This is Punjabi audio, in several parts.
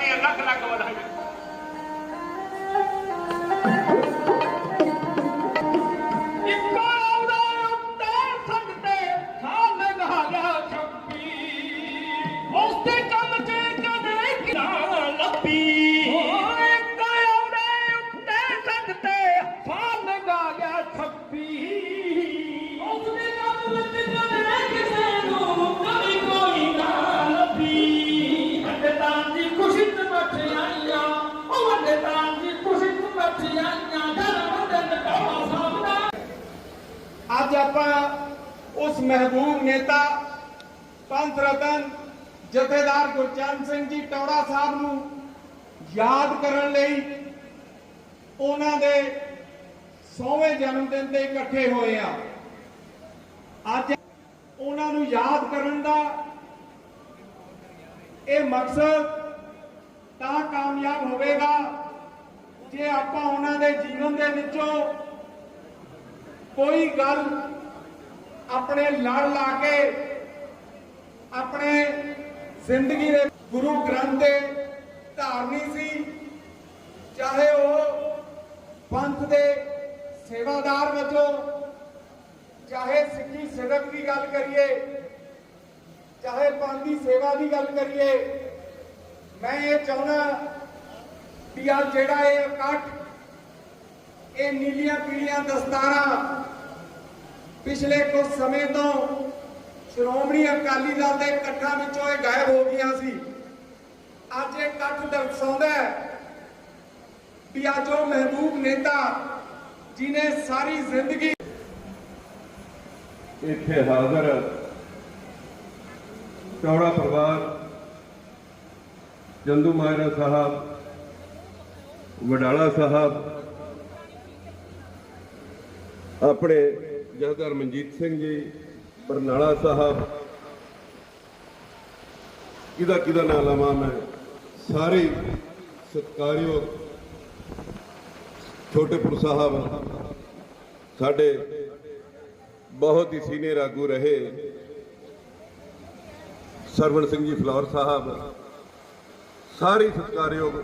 ਲੱਖ ਲੱਖ ਵਧਾਈ ਮਹਿਬੂਬ ਨੇਤਾ ਪੰਥ ਰਤਨ ਜਥੇਦਾਰ ਗੁਰਚਰਨ ਸਿੰਘ ਜੀ ਟੌੜਾ ਸਾਹਿਬ ਨੂੰ ਯਾਦ ਕਰਨ ਲਈ ਉਹਨਾਂ ਦੇ 100ਵੇਂ ਜਨਮ ਦਿਨ ਤੇ ਇਕੱਠੇ ਹੋਏ ਆ। ਅੱਜ ਉਹਨਾਂ ਨੂੰ ਯਾਦ ਕਰਨ ਦਾ ਇਹ ਮਕਸਦ ਤਾਂ ਕਾਮਯਾਬ ਹੋਵੇਗਾ ਜੇ ਆਪਾਂ ਉਹਨਾਂ ਦੇ ਜੀਵਨ ਦੇ ਵਿੱਚੋਂ ਕੋਈ ਗੱਲ ਆਪਣੇ ਲੜ ਲਾ ਕੇ ਆਪਣੇ ਜ਼ਿੰਦਗੀ ਦੇ ਗੁਰੂ ਗ੍ਰੰਥ ਦੇ ਧਾਰਨੀ ਸੀ, ਚਾਹੇ ਉਹ ਪੰਥ ਦੇ ਸੇਵਾਦਾਰ ਵਜੋਂ, ਚਾਹੇ ਸਿੱਖੀ ਸਿਦਕ ਦੀ ਗੱਲ ਕਰੀਏ, ਚਾਹੇ ਪੰਥ ਦੀ ਸੇਵਾ ਦੀ ਗੱਲ ਕਰੀਏ, ਮੈਂ ਇਹ ਚਾਹੁੰਦਾ ਵੀ ਆ ਜਿਹੜਾ ਇਹ ਇਕੱਠ, ਇਹ ਨੀਲੀਆਂ ਪੀਲੀਆਂ ਦਸਤਾਰਾਂ ਪਿਛਲੇ ਕੁਝ ਸਮੇਂ ਤੋਂ ਸ਼੍ਰੋਮਣੀ ਅਕਾਲੀ ਦਲ ਦੇ ਇਕੱਠਾਂ ਵਿੱਚੋਂ ਇਹ ਗਾਇਬ ਹੋ ਗਈਆਂ ਸੀ। ਅੱਜ ਇਹ ਇਕੱਠ ਦਰਸਾਉਂਦਾ ਹੈ ਵੀ ਅੱਜ ਉਹ ਮਹਿਬੂਬ ਨੇਤਾ ਜਿਨੇ ਸਾਰੀ ਜ਼ਿੰਦਗੀ ਇੱਥੇ ਹਾਜ਼ਰ ਚੌੜਾ ਪਰਿਵਾਰ ਚੰਦੂ ਮਾਇਰਾ ਸਾਹਿਬ, ਵਡਾਲਾ ਸਾਹਿਬ, ਆਪਣੇ ਜਥੇਦਾਰ ਮਨਜੀਤ ਸਿੰਘ ਜੀ ਬਰਨਾਲਾ ਸਾਹਿਬ। ਕਿਹਦਾ ਕਿਹਦਾ ਨਾਮ ਲਵਾਂ ਮੈਂ? ਸਾਰੇ ਸਤਿਕਾਰਯੋਗ ਛੋਟੇਪੁਰ ਸਾਹਿਬ ਸਾਡੇ ਬਹੁਤ ਹੀ ਸੀਨੀਅਰ ਆਗੂ ਰਹੇ ਸਰਵਣ ਸਿੰਘ ਜੀ ਫਲੌਰ ਸਾਹਿਬ। ਸਾਰੇ ਸਤਿਕਾਰਯੋਗ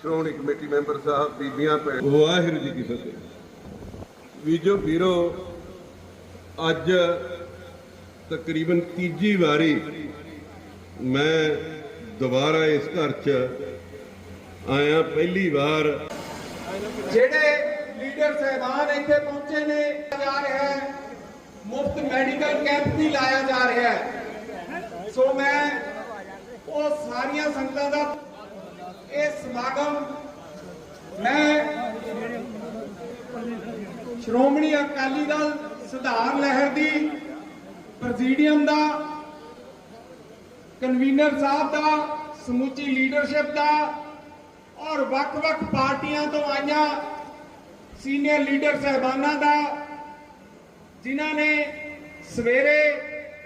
ਸ਼੍ਰੋਮਣੀ ਕਮੇਟੀ ਮੈਂਬਰ ਸਾਹਿਬ ਬੀਬੀਆਂ ਭੈਣ। ਵਾਹਿਗੁਰੂ ਜੀ ਕੀ ਫਤਿਹ। ਵੀਜੋ ਵੀਰੋ ਅੱਜ ਤਕਰੀਬਨ ਤੀਜੀ ਵਾਰੀ ਮੈਂ ਦੁਬਾਰਾ ਇਸ ਘਰ 'ਚ ਆਇਆ, ਪਹਿਲੀ ਵਾਰ। ਜਿਹੜੇ ਲੀਡਰ ਸਹਿਬਾਨ ਇੱਥੇ ਪਹੁੰਚੇ ਨੇ, ਜਾ ਰਿਹਾ ਹੈ। ਮੁਫਤ ਮੈਡੀਕਲ ਕੈਂਪ ਵੀ ਲਾਇਆ ਜਾ ਰਿਹਾ ਹੈ। ਸੋ ਮੈਂ ਉਹ ਸਾਰੀਆਂ ਸੰਗਤਾਂ ਦਾ ਇਹ ਸਮਾਗਮ ਮੈਂ ਸ਼੍ਰੋਮਣੀ ਅਕਾਲੀ ਦਲ ਸੁਧਾਰ ਲਹਿਰ ਦੀ ਪ੍ਰੈਜ਼ੀਡੀਅਮ ਦਾ ਕਨਵੀਨਰ ਸਾਹਿਬ ਦਾ, ਸਮੁੱਚੀ ਲੀਡਰਸ਼ਿਪ ਦਾ ਔਰ ਵੱਖ-ਵੱਖ ਪਾਰਟੀਆਂ ਤੋਂ ਆਈਆਂ ਸੀਨੀਅਰ ਲੀਡਰ ਸਹਿਬਾਨਾਂ ਦਾ, ਜਿਨ੍ਹਾਂ ਨੇ ਸਵੇਰੇ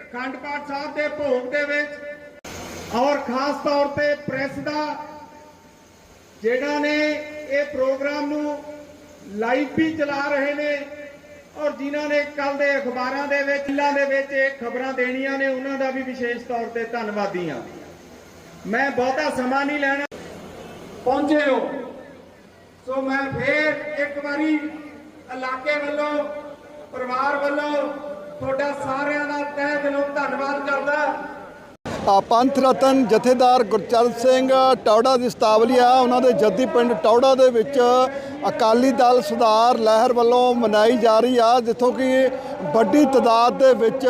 ਅਖੰਡ ਪਾਠ ਸਾਹਿਬ ਦੇ ਭੋਗ ਦੇ ਵਿੱਚ ਔਰ ਖਾਸ ਤੌਰ ਤੇ ਪ੍ਰੈਸ ਦਾ, ਜਿਹੜਾ ਨੇ ਇਹ ਪ੍ਰੋਗਰਾਮ ਨੂੰ ਲਾਈਵ ਵੀ ਚਲਾ ਰਹੇ ਨੇ। ਔਰ ਜਿਨ੍ਹਾਂ ਨੇ ਕੱਲ ਦੇ ਅਖਬਾਰਾਂ ਦੇ ਵਿੱਚ ਜ਼ਿਲ੍ਹਾ ਦੇ ਵਿੱਚ ਇਹ ਖਬਰਾਂ ਦੇਣੀਆਂ ਨੇ, ਉਹਨਾਂ ਦਾ ਵੀ ਵਿਸ਼ੇਸ਼ ਤੌਰ ਤੇ ਧੰਨਵਾਦੀ ਹਾਂ ਮੈਂ ਬਹੁਤਾ ਸਮਾਂ ਨਹੀਂ ਲੈਣਾ। ਪਹੁੰਚੇ ਹੋ। ਸੋ ਮੈਂ ਫੇਰ ਇੱਕ ਵਾਰੀ ਇਲਾਕੇ ਵੱਲੋਂ, ਪਰਿਵਾਰ ਵੱਲੋਂ ਤੁਹਾਡਾ ਸਾਰਿਆਂ ਦਾ ਤਹਿ ਦਿਲੋਂ ਧੰਨਵਾਦ ਕਰਦਾ। ਪੰਥ ਰਤਨ ਜਥੇਦਾਰ ਗੁਰਚਰਨ ਸਿੰਘ ਟੌੜਾ ਦੀ ਸ਼ਤਾਵਲੀ ਆ। ਉਹਨਾਂ ਦੇ ਜੱਦੀ ਪਿੰਡ ਟੌੜਾ ਦੇ ਵਿੱਚ ਅਕਾਲੀ ਦਲ ਸੁਧਾਰ ਲਹਿਰ ਵੱਲੋਂ ਮਨਾਈ ਜਾ ਰਹੀ ਆ, ਜਿੱਥੋਂ ਕਿ ਵੱਡੀ ਤਦਾਦ ਦੇ ਵਿੱਚ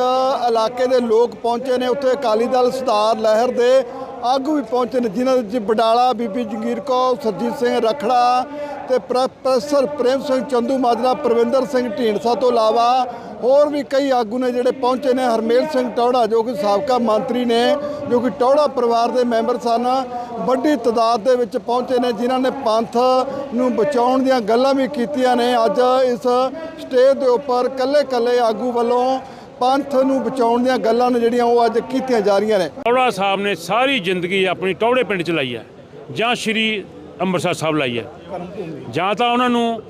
ਇਲਾਕੇ ਦੇ ਲੋਕ ਪਹੁੰਚੇ ਨੇ। ਉੱਥੇ ਅਕਾਲੀ ਦਲ ਸੁਧਾਰ ਲਹਿਰ ਦੇ ਆਗੂ ਵੀ ਪਹੁੰਚੇ ਨੇ, ਜਿਨ੍ਹਾਂ ਵਿੱਚ ਬਡਾਲਾ, ਬੀਬੀ ਜੰਗੀਰ ਕੌਰ, ਸਰਜੀਤ ਸਿੰਘ ਰਖੜਾ ਤੇ ਪ੍ਰੋ- ਪ੍ਰੋਫੈਸਰ ਪ੍ਰੇਮ ਸਿੰਘ ਚੰਦੂ, ਮਾਜਰਾ ਪ੍ਰਵਿੰਦਰ ਸਿੰਘ ਢੀਂਡਸਾ ਤੋਂ ਇਲਾਵਾ ਹੋਰ ਵੀ ਕਈ ਆਗੂ ਨੇ ਜਿਹੜੇ ਪਹੁੰਚੇ ਨੇ, ਹਰਮੇਲ ਸਿੰਘ ਟੌੜਾ, ਜੋ ਕਿ ਸਾਬਕਾ ਮੰਤਰੀ ਨੇ, ਜੋ ਕਿ ਟੌੜਾ ਪਰਿਵਾਰ ਦੇ ਮੈਂਬਰ ਸਨ, ਵੱਡੀ ਤਦਾਦ ਦੇ ਵਿੱਚ ਪਹੁੰਚੇ ਨੇ, ਜਿਨ੍ਹਾਂ ਨੇ ਪੰਥ ਨੂੰ ਬਚਾਉਣ ਦੀਆਂ ਗੱਲਾਂ ਵੀ ਕੀਤੀਆਂ ਨੇ। ਅੱਜ ਇਸ ਸਟੇਜ ਦੇ ਉੱਪਰ ਕੱਲੇ-ਕੱਲੇ ਆਗੂ ਵੱਲੋਂ ਪੰਥ ਨੂੰ ਬਚਾਉਣ ਦੀਆਂ ਗੱਲਾਂ ਨੇ ਜਿਹੜੀਆਂ ਉਹ ਅੱਜ ਕੀਤੀਆਂ ਜਾ ਰਹੀਆਂ ਨੇ। ਟੌੜਾ ਸਾਹਿਬ ਨੇ ਸਾਰੀ ਜ਼ਿੰਦਗੀ ਆਪਣੀ ਟੌੜੇ ਪਿੰਡ ਚ ਲਾਈ ਹੈ, ਜਾਂ ਸ਼੍ਰੀ ਅੰਮ੍ਰਿਤਸਰ ਸਾਹਿਬ ਲਾਈ ਹੈ। ਜਾਂ ਤਾਂ ਉਹਨਾਂ ਨੂੰ,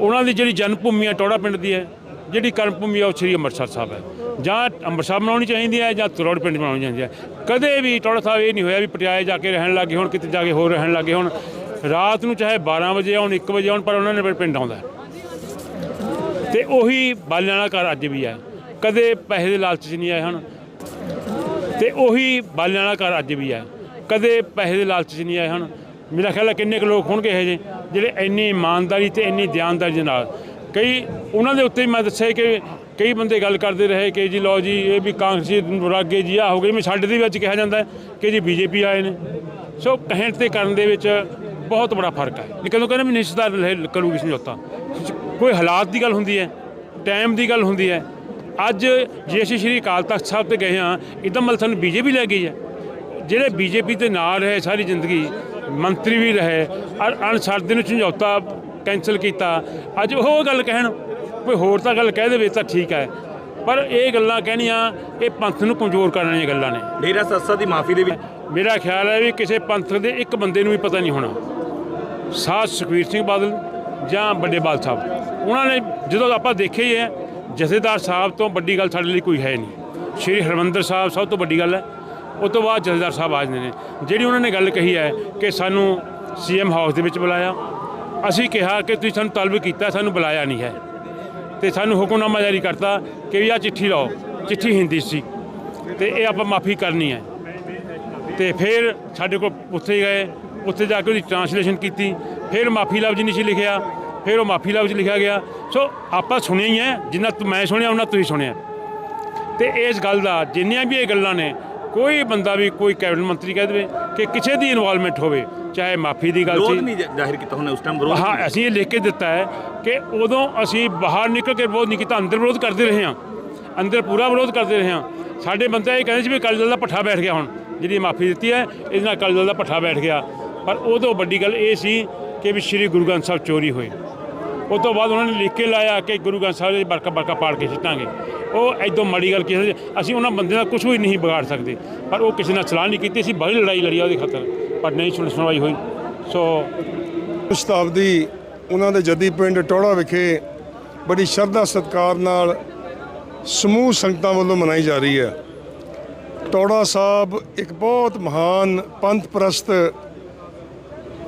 ਉਹਨਾਂ ਦੀ ਜਿਹੜੀ ਜਨਮ ਭੂਮੀ ਹੈ ਟੌੜਾ ਪਿੰਡ ਦੀ ਹੈ ਜਿਹੜੀ ਕਰਮ ਭੂਮੀ ਆ, ਉਹ ਸ਼੍ਰੀ ਅੰਮ੍ਰਿਤਸਰ ਸਾਹਿਬ ਹੈ। ਜਾਂ ਅੰਮ੍ਰਿਤਸਰ ਬਣਾਉਣੀ ਚਾਹੀਦੀ ਹੈ ਜਾਂ ਤਰੋੜ ਪਿੰਡ ਬਣਾਉਣੀ ਚਾਹੀਦੀ ਹੈ। ਕਦੇ ਵੀ ਟੌੜਾ ਸਾਹਿਬ ਇਹ ਨਹੀਂ ਹੋਇਆ ਵੀ ਪਟਿਆਲੇ ਜਾ ਕੇ ਰਹਿਣ ਲੱਗੇ ਹੁਣ, ਕਿਤੇ ਜਾ ਕੇ ਹੋਰ ਰਹਿਣ ਲੱਗੇ ਹੁਣ। ਰਾਤ ਨੂੰ ਚਾਹੇ 12 ਵਜੇ ਆਉਣ 1 ਵਜੇ ਆਉਣ, ਪਰ ਉਹਨਾਂ ਨੇ ਪਿੰਡ ਆਉਂਦਾ ਹੈ। ਤੇ ਉਹੀ ਬਾਲਿਆਂ ਵਾਲਾ ਘਰ ਅੱਜ ਵੀ ਹੈ। ਕਦੇ ਪੈਸੇ ਦੇ ਲਾਲਚ 'ਚ ਨਹੀਂ ਆਏ ਹਨ। ਤੇ ਉਹੀ ਬਾਲਿਆਂ ਵਾਲਾ ਘਰ ਅੱਜ ਵੀ ਹੈ। ਕਦੇ ਪੈਸੇ ਦੇ ਲਾਲਚ 'ਚ ਨਹੀਂ ਆਏ ਹਨ। ਮੇਰਾ ਖਿਆਲ ਹੈ ਕਿੰਨੇ ਕੁ ਲੋਕ ਹੋਣਗੇ ਇਹ ਜਿਹੇ, ਜਿਹੜੇ ਇੰਨੀ ਇਮਾਨਦਾਰੀ ਤੇ ਇੰਨੀ ਦਿਆਨਦਾਰੀ ਦੇ ਨਾਲ ਕਈ ਉਹਨਾਂ ਦੇ ਉੱਤੇ ਮੈਂ ਦੱਸਿਆ ਕਿ ਕਈ ਬੰਦੇ ਗੱਲ ਕਰਦੇ ਰਹੇ ਕਿ ਜੀ ਲਓ ਜੀ, ਇਹ ਵੀ ਕਾਂਗਰਸੀ ਰਾਗੇ ਜੀ ਆ ਹੋ ਗਈ ਮੈਂ ਸਾਡੇ ਦੇ ਵਿੱਚ ਕਿਹਾ ਜਾਂਦਾ ਕਿ ਜੀ ਬੀਜੇਪੀ ਆਏ ਨੇ। ਸੋ ਕਹਿਣ ਤੇ ਕਰਨ ਦੇ ਵਿੱਚ ਬਹੁਤ ਬੜਾ ਫ਼ਰਕ ਹੈ। ਨਹੀਂ ਕਦੋਂ ਕਹਿੰਦੇ ਵੀ ਨਿਸ਼ਚਿਤ ਕਰੂਗੀ ਸਮਝੌਤਾ। ਕੋਈ ਹਾਲਾਤ ਦੀ ਗੱਲ ਹੁੰਦੀ ਹੈ, ਟਾਈਮ ਦੀ ਗੱਲ ਹੁੰਦੀ ਹੈ। ਅੱਜ ਜੇ ਅਸੀਂ ਸ਼੍ਰੀ ਅਕਾਲ ਤਖਤ ਸਾਹਿਬ ਤੇ ਗਏ ਹਾਂ, ਇਦਾਂ ਮਤਲਬ ਸਾਨੂੰ ਬੀਜੇਪੀ ਲੈ ਗਈ ਹੈ। ਜਿਹੜੇ ਬੀਜੇਪੀ ਦੇ ਨਾਲ ਰਹੇ ਸਾਰੀ ਜ਼ਿੰਦਗੀ, ਮੰਤਰੀ ਵੀ ਰਹੇ ਔਰ ਅਣਸਰਦੇ ਨੂੰ ਸਮਝੌਤਾ ਕੈਂਸਲ ਕੀਤਾ। ਅੱਜ ਉਹ ਗੱਲ ਕਹਿਣ ਕੋਈ ਹੋਰ ਤਾਂ ਗੱਲ ਕਹਿ ਦੇਵੇ ਤਾਂ ਠੀਕ ਹੈ। ਪਰ ਇਹ ਗੱਲਾਂ ਕਹਿਣੀਆਂ ਇਹ ਪੰਥ ਨੂੰ ਕਮਜ਼ੋਰ ਕਰਨ ਵਾਲੀਆਂ ਗੱਲਾਂ ਨੇ। ਡੇਰਾ ਸੱਸਾ ਦੀ ਮਾਫੀ ਦੇ ਵਿੱਚ ਮੇਰਾ ਖਿਆਲ ਹੈ ਵੀ ਕਿਸੇ ਪੰਥ ਦੇ ਇੱਕ ਬੰਦੇ ਨੂੰ ਵੀ ਪਤਾ ਨਹੀਂ ਹੋਣਾ। ਸਾਧ ਸੁਖਬੀਰ ਸਿੰਘ ਬਾਦਲ ਜਾਂ ਵੱਡੇ ਬਾਲ ਸਾਹਿਬ। ਉਹਨਾਂ ਨੇ ਜਦੋਂ ਆਪਾਂ ਦੇਖਿਆ ਹੀ ਹੈ ਜਥੇਦਾਰ ਸਾਹਿਬ ਤੋਂ ਵੱਡੀ ਗੱਲ ਸਾਡੇ ਲਈ ਕੋਈ ਹੈ ਨਹੀਂ। ਸ਼੍ਰੀ ਹਰਮੰਦਰ ਸਾਹਿਬ ਸਭ ਤੋਂ ਵੱਡੀ ਗੱਲ ਹੈ। ਉਸ ਤੋਂ ਬਾਅਦ ਜਥੇਦਾਰ ਸਾਹਿਬ ਆ ਜਾਂਦੇ ਨੇ। ਜਿਹੜੀ ਉਹਨਾਂ ਨੇ ਗੱਲ ਕਹੀ ਹੈ ਕਿ ਸਾਨੂੰ ਸੀਐਮ ਹਾਊਸ ਦੇ ਵਿੱਚ ਬੁਲਾਇਆ। ਅਸੀਂ ਕਿਹਾ ਕਿ ਤੁਸੀਂ ਸਾਨੂੰ ਤਲਬ ਕੀਤਾ, ਸਾਨੂੰ ਬੁਲਾਇਆ ਨਹੀਂ ਹੈ। ਤੇ ਸਾਨੂੰ ਹੁਕਮਨਾਮਾ ਜਾਰੀ ਕਰਤਾ ਕਿ ਵੀ ਆ ਚਿੱਠੀ ਲਾਓ, ਚਿੱਠੀ ਹਿੰਦੀ 'ਚ ਸੀ। ਤੇ ਇਹ ਆਪਾਂ ਮਾਫੀ ਕਰਨੀ ਹੈ। ਤੇ ਫਿਰ ਸਾਡੇ ਕੋਲ ਉੱਥੇ ਗਏ, ਉੱਥੇ ਜਾ ਕੇ ਉਹਦੀ ਟ੍ਰਾਂਸਲੇਸ਼ਨ ਕੀਤੀ। ਫਿਰ ਮਾਫੀ ਲਫ਼ਜ਼ ਨਹੀਂ ਸੀ ਲਿਖਿਆ, ਫਿਰ ਉਹ ਮਾਫੀ ਲਫ਼ਜ਼ ਲਿਖਿਆ ਗਿਆ। ਸੋ ਆਪਾਂ ਸੁਣਿਆ ਹੀ ਹੈ, ਜਿੰਨਾ ਮੈਂ ਸੁਣਿਆ ਉਹਨਾਂ ਤੁਸੀਂ ਸੁਣਿਆ। ਤੇ ਇਸ ਗੱਲ ਦਾ ਜਿੰਨੀਆਂ ਵੀ ਇਹ ਗੱਲਾਂ ਨੇ ਕੋਈ ਬੰਦਾ ਵੀ ਕੋਈ ਕੈਬਨਿਟ ਮੰਤਰੀ ਕਹਿ ਦੇਵੇ ਕਿ ਕਿਸੇ ਦੀ ਇਨਵੋਲਵਮੈਂਟ ਹੋਵੇ ਚਾਹੇ ਮਾਫੀ ਦੀ ਗੱਲ ਵਿਰੋਧ ਸੀ। ਨਹੀਂ ਜ਼ਾਹਿਰ ਕੀਤਾ ਉਹਨੇ ਉਸ ਟਾਈਮ ਵਿਰੋਧ ਹਾਂ ਅਸੀਂ ਇਹ ਲਿਖ ਕੇ ਦਿੱਤਾ ਹੈ ਕਿ ਉਦੋਂ ਅਸੀਂ ਬਾਹਰ ਨਿਕਲ ਕੇ ਵਿਰੋਧ ਨਹੀਂ ਕੀਤਾ ਅੰਦਰ ਵਿਰੋਧ ਕਰਦੇ ਰਹੇ ਹਾਂ। ਅੰਦਰ ਪੂਰਾ ਵਿਰੋਧ ਕਰਦੇ ਰਹੇ ਹਾਂ। ਸਾਡੇ ਬੰਦੇ ਇਹ ਕਹਿੰਦੇ ਸੀ ਵੀ ਅਕਾਲੀ ਦਲ ਦਾ ਪੱਠਾ ਬੈਠ ਗਿਆ ਹੁਣ ਜਿਹੜੀ ਮਾਫੀ ਦਿੱਤੀ ਹੈ ਇਹਦੇ ਨਾਲ ਅਕਾਲੀ ਦਲ ਦਾ ਪੱਠਾ ਬੈਠ ਗਿਆ। ਪਰ ਉਦੋਂ ਵੱਡੀ ਗੱਲ ਇਹ ਸੀ ਕਿ ਵੀ ਸ੍ਰੀ ਗੁਰੂ ਗ੍ਰੰਥ ਸਾਹਿਬ ਚੋਰੀ ਹੋਏ। ਉਸ ਤੋਂ ਬਾਅਦ ਉਹਨਾਂ ਨੇ ਲਿਖ ਕੇ ਲਾਇਆ ਕਿ ਗੁਰੂ ਗ੍ਰੰਥ ਸਾਹਿਬ ਦੇ ਬਰਕਾ ਬਰਕਾ ਪਾੜ ਕੇ ਸਿੱਟਾਂਗੇ ਉਹ ਐਦੋਂ ਮਾੜੀ ਗੱਲ ਕਿਸੇ ਅਸੀਂ ਉਹਨਾਂ ਬੰਦੇ ਦਾ ਕੁਝ ਵੀ ਨਹੀਂ ਵਿਗਾੜ ਸਕਦੇ। ਪਰ ਉਹ ਕਿਸੇ ਨਾਲ ਸਲਾਹ ਨਹੀਂ ਕੀਤੀ, ਅਸੀਂ ਬੜੀ ਲੜਾਈ ਲੜੀ ਆ ਉਹਦੀ ਖਾਤਰ। ਪਰ ਨਹੀਂ ਸੁਣ ਸੁਣਵਾਈ ਹੋਈ। ਸੋ ਸ਼ਤਾਬਦੀ ਉਹਨਾਂ ਦੇ ਜੱਦੀ ਪਿੰਡ ਟੋੜਾ ਵਿਖੇ ਬੜੀ ਸ਼ਰਧਾ, ਸਤਿਕਾਰ ਨਾਲ ਸਮੂਹ ਸੰਗਤਾਂ ਵੱਲੋਂ ਮਨਾਈ ਜਾ ਰਹੀ ਹੈ। ਟੋੜਾ ਸਾਹਿਬ ਇੱਕ ਬਹੁਤ ਮਹਾਨ ਪੰਥ ਪ੍ਰਸਤ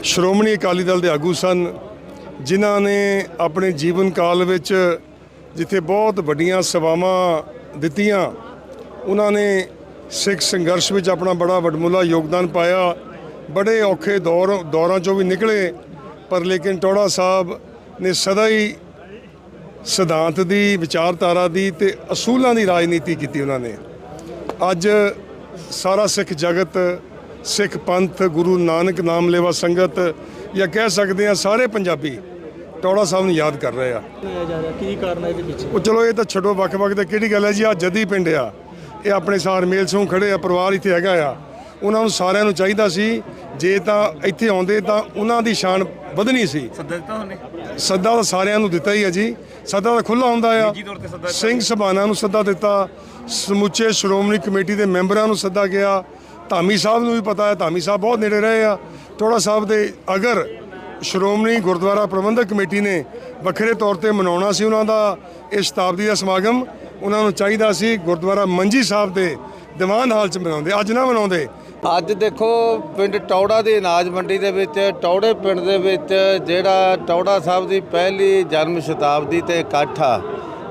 ਸ਼੍ਰੋਮਣੀ ਅਕਾਲੀ ਦਲ ਦੇ ਆਗੂ ਸਨ। ਜਿਨ੍ਹਾਂ ਨੇ ਆਪਣੇ ਜੀਵਨ ਕਾਲ ਵਿੱਚ ਜਿੱਥੇ ਬਹੁਤ ਵੱਡੀਆਂ ਸੇਵਾਵਾਂ ਦਿੱਤੀਆਂ, ਉਹਨਾਂ ਨੇ ਸਿੱਖ ਸੰਘਰਸ਼ ਵਿੱਚ ਆਪਣਾ ਬੜਾ ਵੱਡਮੁੱਲਾ ਯੋਗਦਾਨ ਪਾਇਆ। ਬੜੇ ਔਖੇ ਦੌਰ, ਦੌਰਾਂ ਚੋਂ ਵੀ ਨਿਕਲੇ, ਪਰ ਲੇਕਿਨ ਟੋੜਾ ਸਾਹਿਬ ਨੇ ਸਦਾ ਹੀ ਸਿਧਾਂਤ ਦੀ, ਵਿਚਾਰਧਾਰਾ ਦੀ ਤੇ ਅਸੂਲਾਂ ਦੀ ਰਾਜਨੀਤੀ ਕੀਤੀ ਉਹਨਾਂ ਨੇ। ਅੱਜ ਸਾਰਾ ਸਿੱਖ ਜਗਤ, ਸਿੱਖ ਪੰਥ, ਗੁਰੂ ਨਾਨਕ ਨਾਮ ਲੇਵਾ ਸੰਗਤ ਜਾਂ ਕਹਿ ਸਕਦੇ ਆ ਸਾਰੇ ਪੰਜਾਬੀ ਟੋੜਾ ਸਾਹਿਬ ਨੂੰ ਯਾਦ ਕਰ ਰਹੇ ਆ। ਕੀ ਕਾਰਨ ਹੈ ਇਹਦੇ ਪਿੱਛੇ ਉਹ ਚਲੋ ਇਹ ਤਾਂ ਛੱਡੋ ਵੱਖ-ਵੱਖ ਤੇ ਕਿਹੜੀ ਗੱਲ ਹੈ ਜੀ ਆ ਜਦੀ ਪਿੰਡ ਆ। ਇਹ ਆਪਣੇ ਸਾਰ ਮੇਲ ਸੋਂ ਖੜੇ ਆ ਪਰਿਵਾਰ ਇੱਥੇ ਹੈਗਾ ਆ। ਉਹਨਾਂ ਨੂੰ ਸਾਰਿਆਂ ਨੂੰ ਚਾਹੀਦਾ ਸੀ ਜੇ ਤਾਂ ਇੱਥੇ ਆਉਂਦੇ ਤਾਂ ਉਹਨਾਂ ਦੀ ਸ਼ਾਨ ਵਧਣੀ ਸੀ। ਸੱਦਾ ਦਿੱਤਾ ਉਹਨੇ? ਸੱਦਾ ਤਾਂ ਸਾਰਿਆਂ ਨੂੰ ਦਿੱਤਾ ਹੀ ਹੈ ਜੀ। ਸੱਦਾ ਤਾਂ ਖੁੱਲਾ ਹੁੰਦਾ ਆ। ਨਿੱਜੀ ਤੌਰ ਤੇ ਸੱਦਾ ਦਿੱਤਾ। ਸਿੰਘ ਸਭਾਨਾ ਨੂੰ ਸੱਦਾ ਦਿੱਤਾ। ਸਮੁੱਚੇ ਸ਼੍ਰੋਮਣੀ ਕਮੇਟੀ ਦੇ ਮੈਂਬਰਾਂ ਨੂੰ ਸੱਦਾ ਗਿਆ। ਧਾਮੀ ਸਾਹਿਬ ਨੂੰ ਵੀ ਪਤਾ ਹੈ ਧਾਮੀ ਸਾਹਿਬ ਬਹੁਤ ਨੇੜੇ ਰਹੇ ਆ। ਟੋੜਾ ਸਾਹਿਬ ਦੇ ਅਗਰ ਸ਼੍ਰੋਮਣੀ ਗੁਰਦੁਆਰਾ ਪ੍ਰਬੰਧਕ ਕਮੇਟੀ ਨੇ ਵੱਖਰੇ ਤੌਰ ਤੇ ਮਨਾਉਣਾ ਸੀ ਉਹਨਾਂ ਦਾ ਇਹ ਸ਼ਤਾਬਦੀ ਦਾ ਸਮਾਗਮ, ਉਹਨਾਂ ਨੂੰ ਚਾਹੀਦਾ ਸੀ ਗੁਰਦੁਆਰਾ ਮੰਜੀ ਸਾਹਿਬ ਦੇ ਦੀਵਾਨ ਹਾਲ ਚ ਮਨਾਉਂਦੇ, ਅੱਜ ਨਾ ਮਨਾਉਂਦੇ। ਅੱਜ ਦੇਖੋ, ਪਿੰਡ ਟੌੜਾ ਦੀ ਅਨਾਜ ਮੰਡੀ ਦੇ ਵਿੱਚ, ਟੌੜੇ ਪਿੰਡ ਦੇ ਵਿੱਚ ਜਿਹੜਾ ਟੌੜਾ ਸਾਹਿਬ ਦੀ ਪਹਿਲੀ ਜਨਮ ਸ਼ਤਾਬਦੀ ਤੇ ਇਕੱਠ ਆ,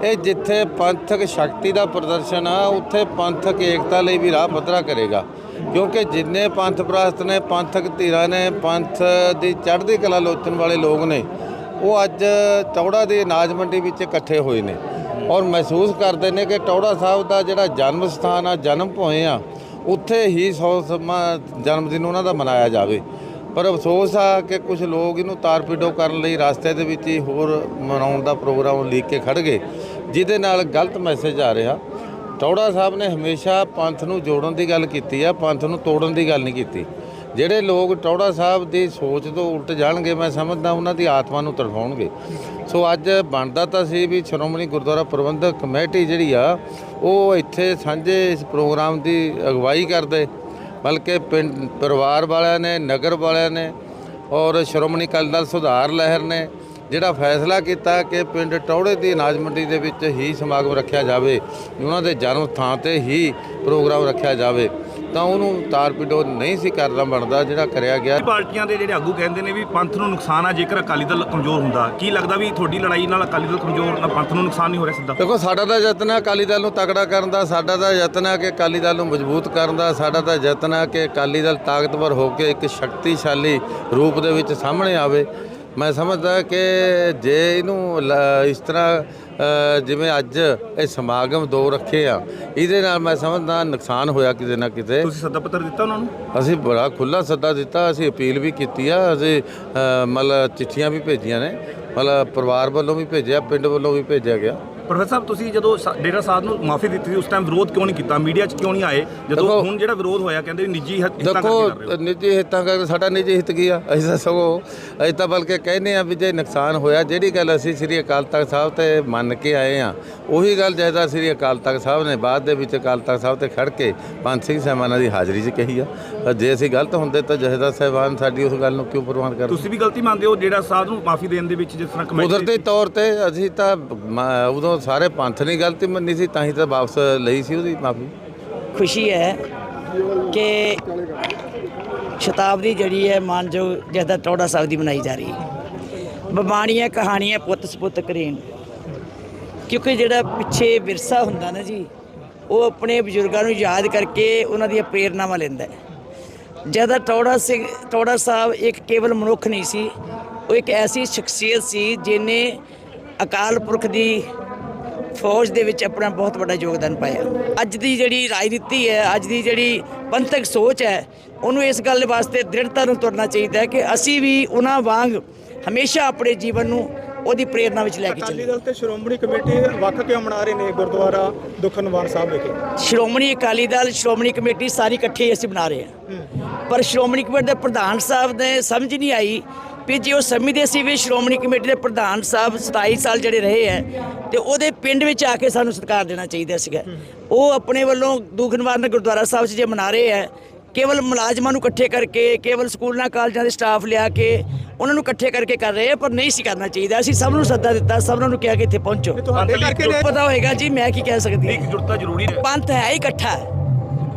ਇਹ ਜਿੱਥੇ ਪੰਥਕ ਸ਼ਕਤੀ ਦਾ ਪ੍ਰਦਰਸ਼ਨ ਆ, ਉੱਥੇ ਪੰਥਕ ਏਕਤਾ ਲਈ ਵੀ ਰਾਹ ਪੱਧਰਾ ਕਰੇਗਾ। ਕਿਉਂਕਿ ਜਿੰਨੇ ਪੰਥ ਪ੍ਰਸਤ ਨੇ, ਪੰਥਕ ਧਿਰਾਂ ਨੇ, ਪੰਥ ਦੀ ਚੜ੍ਹਦੀ ਕਲਾ ਲੋਚਣ ਵਾਲੇ ਲੋਕ ਨੇ, ਉਹ ਅੱਜ ਟੌੜਾ ਦੀ ਅਨਾਜ ਮੰਡੀ ਵਿੱਚ ਇਕੱਠੇ ਹੋਏ ਨੇ। ਔਰ ਮਹਿਸੂਸ ਕਰਦੇ ਨੇ ਕਿ ਟੌੜਾ ਸਾਹਿਬ ਦਾ ਜਿਹੜਾ ਜਨਮ ਸਥਾਨ ਆ, ਜਨਮ ਭੋਏ ਆ, ਉੱਥੇ ਹੀ ਸੌ ਸਮਾਂ ਜਨਮ ਦਿਨ ਉਹਨਾਂ ਦਾ ਮਨਾਇਆ ਜਾਵੇ। ਪਰ ਅਫਸੋਸ ਆ ਕਿ ਕੁਝ ਲੋਕ ਇਹਨੂੰ ਤਾਰਪੀਡੋ ਕਰਨ ਲਈ ਰਸਤੇ ਦੇ ਵਿੱਚ ਹੀ ਹੋਰ ਮਨਾਉਣ ਦਾ ਪ੍ਰੋਗਰਾਮ ਲੀਕ ਕੇ ਖੜ ਗਏ, ਜਿਹਦੇ ਨਾਲ ਗਲਤ ਮੈਸੇਜ ਆ ਰਿਹਾ। ਟੌੜਾ ਸਾਹਿਬ ਨੇ ਹਮੇਸ਼ਾ ਪੰਥ ਨੂੰ ਜੋੜਨ ਦੀ ਗੱਲ ਕੀਤੀ ਆ, ਪੰਥ ਨੂੰ ਤੋੜਨ ਦੀ ਗੱਲ ਨਹੀਂ ਕੀਤੀ। ਜਿਹੜੇ ਲੋਕ ਟੌੜਾ ਸਾਹਿਬ ਦੀ ਸੋਚ ਤੋਂ ਉਲਟ ਜਾਣਗੇ, ਮੈਂ ਸਮਝਦਾ ਉਹਨਾਂ ਦੀ ਆਤਮਾ ਨੂੰ ਤੜਫਾਉਣਗੇ। ਸੋ ਅੱਜ ਬਣਦਾ ਤਾਂ ਸੀ ਵੀ ਸ਼੍ਰੋਮਣੀ ਗੁਰਦੁਆਰਾ ਪ੍ਰਬੰਧਕ ਕਮੇਟੀ ਜਿਹੜੀ ਆ, ਉਹ ਇੱਥੇ ਸਾਂਝੇ ਇਸ ਪ੍ਰੋਗਰਾਮ ਦੀ ਅਗਵਾਈ ਕਰਦੇ। ਬਲਕਿ ਪਿੰਡ, ਪਰਿਵਾਰ ਵਾਲਿਆਂ ਨੇ, ਨਗਰ ਵਾਲਿਆਂ ਨੇ ਔਰ ਸ਼੍ਰੋਮਣੀ ਅਕਾਲੀ ਦਲ ਸੁਧਾਰ ਲਹਿਰ ਨੇ ਜਿਹੜਾ ਫੈਸਲਾ ਕੀਤਾ ਕਿ ਪਿੰਡ ਟੌੜੇ ਦੀ ਅਨਾਜ ਮੰਡੀ ਦੇ ਵਿੱਚ ਹੀ ਸਮਾਗਮ ਰੱਖਿਆ ਜਾਵੇ ਉਹਨਾਂ ਦੇ ਜਨਮ ਥਾਂ ਤੇ ਹੀ ਪ੍ਰੋਗਰਾਮ ਰੱਖਿਆ ਜਾਵੇ ਤਾਂ ਉਹਨੂੰ ਤਾਰਪੀਡੋ ਨਹੀਂ ਸੀ ਕਰਨਾ ਬਣਦਾ ਜਿਹੜਾ ਕਰਿਆ ਗਿਆ। ਪਾਰਟੀਆਂ ਦੇ ਜਿਹੜੇ ਆਗੂ ਕਹਿੰਦੇ ਨੇ ਵੀ ਪੰਥ ਨੂੰ ਨੁਕਸਾਨ ਆ ਜੇਕਰ ਅਕਾਲੀ ਦਲ ਕਮਜ਼ੋਰ ਹੁੰਦਾ ਕੀ ਲੱਗਦਾ ਵੀ ਤੁਹਾਡੀ ਲੜਾਈ ਨਾਲ ਅਕਾਲੀ ਦਲ ਕਮਜ਼ੋਰ ਨਾਲ ਪੰਥ ਨੂੰ ਨੁਕਸਾਨ ਨਹੀਂ ਹੋ ਰਿਹਾ ਸਿੱਧਾ? ਦੇਖੋ ਸਾਡਾ ਤਾਂ ਯਤਨ ਹੈ ਅਕਾਲੀ ਦਲ ਨੂੰ ਤਕੜਾ ਕਰਨ ਦਾ ਸਾਡਾ ਤਾਂ ਯਤਨ ਹੈ ਕਿ ਅਕਾਲੀ ਦਲ ਨੂੰ ਮਜ਼ਬੂਤ ਕਰਨ ਦਾ ਸਾਡਾ ਤਾਂ ਯਤਨ ਹੈ ਕਿ ਅਕਾਲੀ ਦਲ ਤਾਕਤਵਰ ਹੋ ਕੇ ਇੱਕ ਸ਼ਕਤੀਸ਼ਾਲੀ ਰੂਪ ਦੇ ਵਿੱਚ ਸਾਹਮਣੇ ਆਵੇ। ਮੈਂ ਸਮਝਦਾ ਕਿ ਜੇ ਇਹਨੂੰ ਇਸ ਤਰ੍ਹਾਂ ਜਿਵੇਂ ਅੱਜ ਇਹ ਸਮਾਗਮ ਦੋ ਰੱਖੇ ਆ ਇਹਦੇ ਨਾਲ ਮੈਂ ਸਮਝਦਾ ਨੁਕਸਾਨ ਹੋਇਆ ਕਿਤੇ ਨਾ ਕਿਤੇ। ਤੁਸੀਂ ਸੱਦਾ ਪੱਤਰ ਦਿੱਤਾ ਉਹਨਾਂ ਨੂੰ? ਅਸੀਂ ਬੜਾ ਖੁੱਲਾ ਸੱਦਾ ਦਿੱਤਾ ਅਸੀਂ ਅਪੀਲ ਵੀ ਕੀਤੀ ਆ ਅਸੀਂ ਮਤਲਬ ਚਿੱਠੀਆਂ ਵੀ ਭੇਜੀਆਂ ਨੇ ਮਤਲਬ ਪਰਿਵਾਰ ਵੱਲੋਂ ਵੀ ਭੇਜਿਆ ਪਿੰਡ ਵੱਲੋਂ ਵੀ ਭੇਜਿਆ ਗਿਆ। ਪ੍ਰੋਫੈਸਰ ਸਾਹਿਬ ਤੁਸੀਂ ਜਦੋਂ ਸਾ- ਡੇਰਾ ਸਾਹਿਬ ਨੂੰ ਮਾਫੀ ਦਿੱਤੀ ਸੀ ਉਸ ਟਾਈਮ ਵਿਰੋਧ ਕਿਉਂ ਨਹੀਂ ਕੀਤਾ? ਮੀਡੀਆ 'ਚ ਕਿਉਂ ਨਹੀਂ ਆਏ? ਜਦੋਂ ਦੇਖੋ- ਹੁਣ ਜਿਹੜਾ ਵਿਰੋਧ ਹੋਇਆ ਕਹਿੰਦੇ ਵੀ ਨਿੱਜੀ ਹਿੱਤ- ਹਿੱਤਾਂ ਕਰਕੇ ਕਰ ਰਹੇ ਦੇਖੋ ਹੋ। ਨਿੱਜੀ ਹਿੱਤਾਂ ਕਰਕੇ ਸਾਡਾ ਨਿੱਜੀ ਹਿੱਤ ਕੀ ਆ? ਅਸੀਂ ਤਾਂ ਸਗੋਂ ਅਸੀਂ ਤਾਂ ਬਲਕਿ ਕਹਿੰਦੇ ਆ ਵੀ ਜੇ ਨੁਕਸਾਨ ਹੋਇਆ ਜਿਹੜੀ ਗੱਲ ਅਸੀਂ ਸ੍ਰੀ ਅਕਾਲ ਤਖਤ ਸਾਹਿਬ ਤੇ ਮੰਨ ਕੇ ਆਏ ਆ ਉਹੀ ਗੱਲ ਜੈਦਾ ਸ੍ਰੀ ਅਕਾਲ ਤਖਤ ਸਾਹਿਬ ਨੇ ਬਾਅਦ ਦੇ ਵਿੱਚ ਅਕਾਲ ਤਖਤ ਸਾਹਿਬ ਤੇ ਖੜ ਕੇ ਪੰਜ ਸਿੰਘ ਸਾਹਿਬਾਨਾਂ ਦੀ ਹਾਜ਼ਰੀ 'ਚ ਕਹੀ ਆ। ਤਾਂ ਜੇ ਅਸੀਂ ਗਲਤ ਹੁੰਦੇ ਤਾਂ ਜਹੇਦਾਰ ਸਾਹਿਬਾਨ ਸਾਡੀ ਉਸ ਗੱਲ ਨੂੰ ਕਿਉਂ ਪ੍ਰਵਾਨ ਕਰਦੇ? ਤੁਸੀਂ ਵੀ ਗਲਤੀ ਮੰਨਦੇ ਹੋ ਡੇਰਾ ਸਾਹਿਬ ਨੂੰ ਮਾਫੀ ਦੇਣ ਦੇ ਵਿੱਚ ਜਿਸ ਤਰ੍ਹਾਂ ਕਮੇਟੀ ਕੁਦਰਤੀ ਤੌਰ ਤੇ ਅਸੀਂ ਤਾਂ ਮ- ਉਦੋਂ ਸਾਰੇ ਪੰਥ ਨੇ ਗਲਤੀ ਮੰਨੀ ਸੀ, ਤਾਂ ਹੀ ਤਾਂ ਵਾਪਸ ਲਈ ਸੀ ਉਹਦੀ ਮਾਫੀ। ਖੁਸ਼ੀ ਹੈ ਕਿ ਸ਼ਤਾਬਦੀ ਜਿਹੜੀ ਹੈ ਮਾਨਯੋਗ ਜਹਦਾ ਟੌੜਾ ਸਾਹਿਬ ਦੀ ਮਨਾਈ ਜਾ ਰਹੀ ਹੈ। ਬਮਾਣੀਆਂ ਕਹਾਣੀਆਂ ਪੁੱਤ ਸਪੁੱਤ ਕਰੀਨ। ਕਿਉਂਕਿ ਜਿਹੜਾ ਪਿੱਛੇ ਵਿਰਸਾ ਹੁੰਦਾ ਨਾ ਜੀ, ਉਹ ਆਪਣੇ ਬਜ਼ੁਰਗਾਂ ਨੂੰ ਯਾਦ ਕਰਕੇ ਉਹਨਾਂ ਦੀਆਂ ਪ੍ਰੇਰਨਾਵਾਂ ਲੈਂਦਾ ਹੈ। ਜਹਦਾ ਟੌੜਾ ਸਿੰਘ ਟੌੜਾ ਸਾਹਿਬ ਇੱਕ ਕੇਵਲ ਮਨੁੱਖ ਨਹੀਂ ਸੀ, ਉਹ ਇੱਕ ਐਸੀ ਸ਼ਖਸੀਅਤ ਸੀ ਜਿਨੇ ਅਕਾਲ ਪੁਰਖ ਦੀ ਫੌਜ ਦੇ ਵਿੱਚ ਆਪਣਾ ਬਹੁਤ ਵੱਡਾ ਯੋਗਦਾਨ ਪਾਇਆ। ਅੱਜ ਦੀ ਜਿਹੜੀ ਰਾਜਨੀਤੀ ਹੈ ਅੱਜ ਦੀ ਜਿਹੜੀ ਪੰਥਕ ਸੋਚ ਹੈ ਉਹਨੂੰ ਇਸ ਗੱਲ ਵਾਸਤੇ ਦ੍ਰਿੜਤਾ ਨੂੰ ਤੁਰਨਾ ਚਾਹੀਦਾ ਹੈ ਕਿ ਅਸੀਂ ਵੀ ਉਹਨਾਂ ਵਾਂਗ ਹਮੇਸ਼ਾ ਆਪਣੇ ਜੀਵਨ ਨੂੰ ਉਹਦੀ ਪ੍ਰੇਰਣਾ ਵਿੱਚ ਲੈ ਕੇ ਅਕਾਲੀ ਚੱਲੀਏ। ਦਲ ਤੇ ਸ਼੍ਰੋਮਣੀ ਕਮੇਟੀ ਵੱਖ ਕਿਉਂ ਮਨਾ ਰਹੇ ਨੇ ਗੁਰਦੁਆਰਾ ਦੁਖਨਵਾਰ ਸਾਹਿਬ ਵਿਖੇ? ਸ਼੍ਰੋਮਣੀ ਅਕਾਲੀ ਦਲ ਸ਼੍ਰੋਮਣੀ ਕਮੇਟੀ ਸਾਰੀ ਇਕੱਠੇ ਅਸੀਂ ਬਣਾ ਰਹੇ ਹਾਂ। ਪਰ ਸ਼੍ਰੋਮਣੀ ਕਮੇਟੀ ਦੇ ਪ੍ਰਧਾਨ ਸਾਹਿਬ ਨੇ ਸਮਝ ਨਹੀਂ ਆਈ ਵੀ ਜੇ ਉਹ ਸਮਝਦੇ ਸੀ ਵੀ ਸ਼੍ਰੋਮਣੀ ਕਮੇਟੀ ਦੇ ਪ੍ਰਧਾਨ ਸਾਹਿਬ 27 ਸਾਲ ਜਿਹੜੇ ਰਹੇ ਹੈ ਤੇ ਉਹਦੇ ਪਿੰਡ ਵਿੱਚ ਆ ਕੇ ਸਾਨੂੰ ਸਤਿਕਾਰ ਦੇਣਾ ਚਾਹੀਦਾ ਸੀਗਾ। ਉਹ ਆਪਣੇ ਵੱਲੋਂ ਦੁਖਨਿਵਾਰਨ ਗੁਰਦੁਆਰਾ ਸਾਹਿਬ 'ਚ ਜੇ ਮਨਾ ਰਹੇ ਹੈ ਕੇਵਲ ਮੁਲਾਜ਼ਮਾਂ ਨੂੰ ਇਕੱਠੇ ਕਰਕੇ ਕੇਵਲ ਸਕੂਲਾਂ ਕਾਲਜਾਂ ਦੇ ਸਟਾਫ ਲਿਆ ਕੇ ਉਹਨਾਂ ਨੂੰ ਇਕੱਠੇ ਕਰਕੇ ਕਰ ਰਹੇ ਆ ਪਰ ਨਹੀਂ ਸੀ ਕਰਨਾ ਚਾਹੀਦਾ। ਅਸੀਂ ਸਭ ਨੂੰ ਸੱਦਾ ਦਿੱਤਾ ਸਭ ਨੂੰ ਕਿਹਾ ਕਿ ਇੱਥੇ ਪਹੁੰਚੋ। ਪਤਾ ਹੋਏਗਾ ਜੀ ਮੈਂ ਕੀ ਕਹਿ ਸਕਦੀ ਹਾਂ ਇੱਕ ਜੁੜਤਾ ਜ਼ਰੂਰੀ ਹੈ। ਪੰਥ ਹੈ ਹੀ। ਇਕੱਠਾ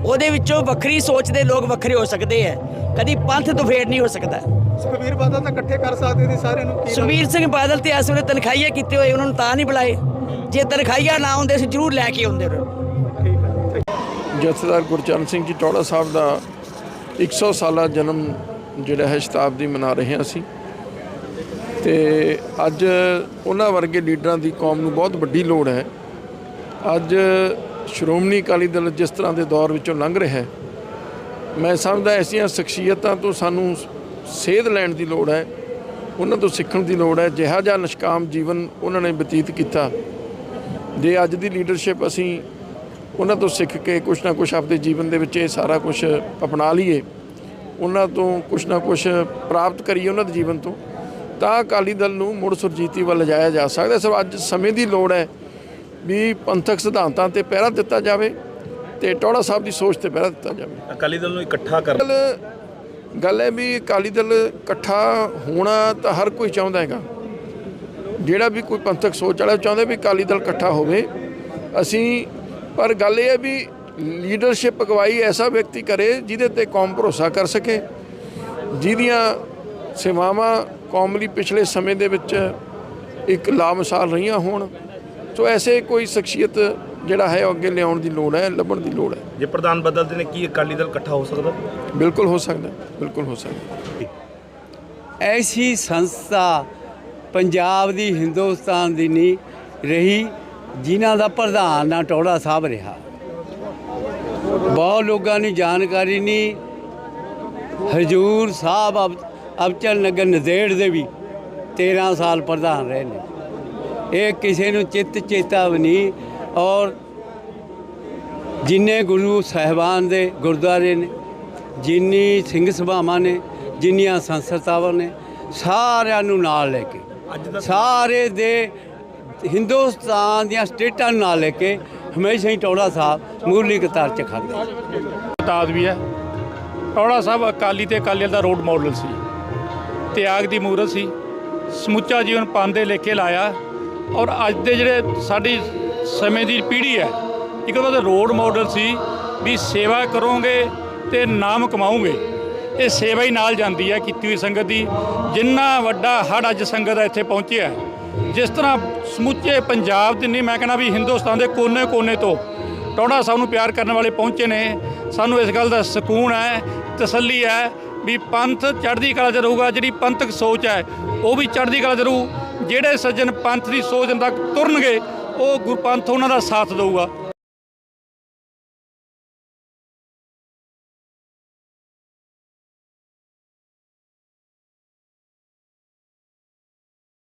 ਉਹਦੇ ਵਿੱਚੋਂ ਵੱਖਰੀ ਸੋਚ ਦੇ ਲੋਕ ਵੱਖਰੇ ਹੋ ਸਕਦੇ ਆ ਕਦੀ ਪੰਥ ਤੋਂ ਫੇਰ ਨਹੀਂ ਹੋ ਸਕਦਾ। ਸੁਖਬੀਰ ਬਾਦਲ ਤਾਂ ਇਕੱਠੇ ਕਰ ਸਕਦੇ ਸੀ ਸਾਰਿਆਂ ਨੂੰ ਕੀ ਸੁਖਬੀਰ ਸਿੰਘ ਬਾਦਲ ਤੇ ਇਸ ਵੇਲੇ ਤਨਖਾਹੀਆ ਕੀਤੇ ਹੋਏ ਉਹਨਾਂ ਨੂੰ ਤਾਂ ਨਹੀਂ ਬੁਲਾਏ। ਜੇ ਤਨਖਾਹੀਆ ਨਾ ਹੁੰਦੇ ਸੀ ਜ਼ਰੂਰ ਲੈ ਕੇ ਆਉਂਦੇ ਉਹਨਾਂ ਜਥੇਦਾਰ ਗੁਰਚਰਨ ਸਿੰਘ ਜੀ ਟੌੜਾ ਸਾਹਿਬ ਦਾ 100 ਸਾਲਾ ਜਨਮ ਜਿਹੜਾ ਹੈ ਸ਼ਤਾਬਦੀ ਮਨਾ ਰਹੇ ਹਾਂ ਅਸੀਂ। ਤੇ ਅੱਜ ਉਹਨਾਂ ਵਰਗੇ ਲੀਡਰਾਂ ਦੀ ਕੌਮ ਨੂੰ ਬਹੁਤ ਵੱਡੀ ਲੋੜ ਹੈ। ਅੱਜ ਸ਼੍ਰੋਮਣੀ ਅਕਾਲੀ ਦਲ ਜਿਸ ਤਰ੍ਹਾਂ ਦੇ ਦੌਰ ਵਿੱਚੋਂ ਲੰਘ ਰਿਹਾ ਹੈ, ਮੈਂ ਸਮਝਦਾ ਐਸੀਆਂ ਸ਼ਖਸੀਅਤਾਂ ਤੋਂ ਸਾਨੂੰ ਸੇਧ ਲੈਣ ਦੀ ਲੋੜ ਹੈ, ਉਹਨਾਂ ਤੋਂ ਸਿੱਖਣ ਦੀ ਲੋੜ ਹੈ, ਜਿਹਾ ਜਿਹਾ ਨਿਸ਼ਕਾਮ ਜੀਵਨ ਉਹਨਾਂ ਨੇ ਬਤੀਤ ਕੀਤਾ। ਜੇ ਅੱਜ ਦੀ ਲੀਡਰਸ਼ਿਪ ਅਸੀਂ ਉਹਨਾਂ ਤੋਂ ਸਿੱਖ ਕੇ ਕੁਛ ਨਾ ਕੁਛ ਆਪਣੇ ਜੀਵਨ ਦੇ ਵਿੱਚ ਇਹ ਸਾਰਾ ਕੁਝ ਅਪਣਾ ਲਈਏ, ਉਹਨਾਂ ਤੋਂ ਕੁਛ ਨਾ ਕੁਛ ਪ੍ਰਾਪਤ ਕਰੀਏ ਉਹਨਾਂ ਦੇ ਜੀਵਨ ਤੋਂ, ਤਾਂ ਅਕਾਲੀ ਦਲ ਨੂੰ ਮੁੜ ਸੁਰਜੀਤੀ ਵੱਲ ਲਿਜਾਇਆ ਜਾ ਸਕਦਾ ਸਰ ਅੱਜ ਸਮੇਂ ਦੀ ਲੋੜ ਹੈ ਵੀ ਪੰਥਕ ਸਿਧਾਂਤਾਂ ਤੇ ਪਹਿਰਾ ਦਿੱਤਾ ਜਾਵੇ ਤੇ ਟੌੜਾ ਸਾਹਿਬ ਦੀ ਸੋਚ ਤੇ ਪਹਿਰਾ ਦਿੱਤਾ ਜਾਵੇ। ਅਕਾਲੀ ਦਲ ਨੂੰ ਇਕੱਠਾ ਕਰ ਗੱਲ ਗੱਲ ਹੈ ਵੀ ਅਕਾਲੀ ਦਲ ਇਕੱਠਾ ਹੋਣਾ ਤਾਂ ਹਰ ਕੋਈ ਚਾਹੁੰਦਾ ਹੈਗਾ। ਜਿਹੜਾ ਵੀ ਕੋਈ ਪੰਥਕ ਸੋਚ ਵਾਲਾ ਚਾਹੁੰਦਾ ਵੀ ਅਕਾਲੀ ਦਲ ਇਕੱਠਾ ਹੋਵੇ ਅਸੀਂ ਪਰ ਗੱਲ ਇਹ ਹੈ ਵੀ ਲੀਡਰਸ਼ਿਪ ਅਗਵਾਈ ਐਸਾ ਵਿਅਕਤੀ ਕਰੇ ਜਿਹਦੇ ਤੇ ਕੌਮ ਭਰੋਸਾ ਕਰ ਸਕੇ ਜਿਹਦੀਆਂ ਸੇਵਾਵਾਂ ਕੌਮ ਲਈ ਪਿਛਲੇ ਸਮੇਂ ਦੇ ਵਿੱਚ ਇੱਕ ਲਾਮਿਸਾਲ ਰਹੀਆਂ ਹੋਣ। ਸੋ ਐਸੇ ਕੋਈ ਸ਼ਖਸੀਅਤ ਜਿਹੜਾ ਹੈ ਉਹ ਅੱਗੇ ਲਿਆਉਣ ਦੀ ਲੋੜ ਹੈ ਲੱਭਣ ਦੀ ਲੋੜ ਹੈ। ਜੇ ਪ੍ਰਧਾਨ ਬਦਲਦੇ ਨੇ ਕੀ ਅਕਾਲੀ ਦਲ ਇਕੱਠਾ ਹੋ ਸਕਦਾ? ਬਿਲਕੁਲ ਹੋ ਸਕਦਾ ਬਿਲਕੁਲ ਹੋ ਸਕਦਾ। ਐਸੀ ਸੰਸਥਾ ਪੰਜਾਬ ਦੀ ਹਿੰਦੁਸਤਾਨ ਦੀ ਨਹੀਂ ਰਹੀ ਜਿਨ੍ਹਾਂ ਦਾ ਪ੍ਰਧਾਨ ਨਾ ਟੋੜਾ ਸਾਹਿਬ ਰਿਹਾ। ਬਹੁਤ ਲੋਕਾਂ ਨੂੰ ਜਾਣਕਾਰੀ ਨਹੀਂ। ਹਜੂਰ ਸਾਹਿਬ ਅਬ ਅਬਚਲ ਨਗਰ ਨਜ਼ੇੜ ਦੇ ਵੀ 13 ਸਾਲ ਪ੍ਰਧਾਨ ਰਹੇ ਨੇ। ਇਹ ਕਿਸੇ ਨੂੰ ਚਿੱਤ ਚੇਤਾ ਵੀ ਨਹੀਂ ਔਰ ਜਿੰਨੇ ਗੁਰੂ ਸਾਹਿਬਾਨ ਦੇ ਗੁਰਦੁਆਰੇ ਨੇ ਜਿੰਨੀ ਸਿੰਘ ਸਭਾਵਾਂ ਨੇ ਜਿੰਨੀਆਂ ਸੰਸਥਾਵਾਂ ਨੇ ਸਾਰਿਆਂ ਨੂੰ ਨਾਲ ਲੈ ਕੇ ਸਾਰੇ ਦੇ ਹਿੰਦੁਸਤਾਨ ਦੀਆਂ ਸਟੇਟਾਂ ਨੂੰ ਨਾਲ ਲੈ ਕੇ ਹਮੇਸ਼ਾ ਹੀ ਟੌੜਾ ਸਾਹਿਬ ਮੂਰਲੀ ਕਤਾਰ ਚ ਖੜਦੇ ਤਾਜ ਵੀ ਹੈ। ਟੌੜਾ ਸਾਹਿਬ ਅਕਾਲੀ ਤੇ ਅਕਾਲੀ ਦਲ ਦਾ ਰੋਡ ਮਾਡਲ ਸੀ। ਤਿਆਗ ਦੀ ਮੂਰਤ ਸੀ। ਸਮੁੱਚਾ ਜੀਵਨ ਪੰਥ ਦੇ ਲੇਖੇ ਲਾਇਆ। ਔਰ ਅੱਜ ਦੇ ਜਿਹੜੇ ਸਾਡੀ ਸਮੇਂ ਦੀ ਪੀੜ੍ਹੀ ਹੈ, ਇੱਕ ਉਹਨਾਂ ਦਾ ਰੋਡ ਮਾਡਲ ਸੀ ਵੀ ਸੇਵਾ ਕਰੋਗੇ ਤੇ ਨਾਮ ਕਮਾਓਗੇ ਇਹ ਸੇਵਾ ਹੀ ਨਾਲ ਜਾਂਦੀ ਹੈ ਕੀਤੀ ਹੋਈ ਸੰਗਤ ਦੀ। ਜਿੰਨਾ ਵੱਡਾ ਹੜ ਅੱਜ ਸੰਗਤ ਇੱਥੇ ਪਹੁੰਚਿਆ ਜਿਸ ਤਰ੍ਹਾਂ ਸਮੁੱਚੇ ਪੰਜਾਬ ਦੇ ਨਹੀਂ, ਮੈਂ ਕਹਿੰਦਾ ਵੀ ਹਿੰਦੁਸਤਾਨ ਦੇ ਕੋਨੇ-ਕੋਨੇ ਤੋਂ ਟੌੜਾ ਸਾਹਿਬ ਨੂੰ ਪਿਆਰ ਕਰਨ ਵਾਲੇ ਪਹੁੰਚੇ ਨੇ। ਸਾਨੂੰ ਇਸ ਗੱਲ ਦਾ ਸਕੂਨ ਹੈ, ਤਸੱਲੀ ਹੈ ਵੀ ਪੰਥ ਚੜ੍ਹਦੀ ਕਲਾ 'ਚ ਰਹੂਗਾ, ਜਿਹੜੀ ਪੰਥਕ ਸੋਚ ਹੈ, ਉਹ ਵੀ ਚੜ੍ਹਦੀ ਕਲਾ 'ਚ ਰਹੂ। ਜਿਹੜੇ ਸੱਜਣ ਪੰਥ ਦੀ ਸੋਚ ਤੱਕ ਤੁਰਨਗੇ ਉਹ ਗੁਰਪੰਥ ਉਹਨਾਂ ਦਾ ਸਾਥ ਦੇਊਗਾ।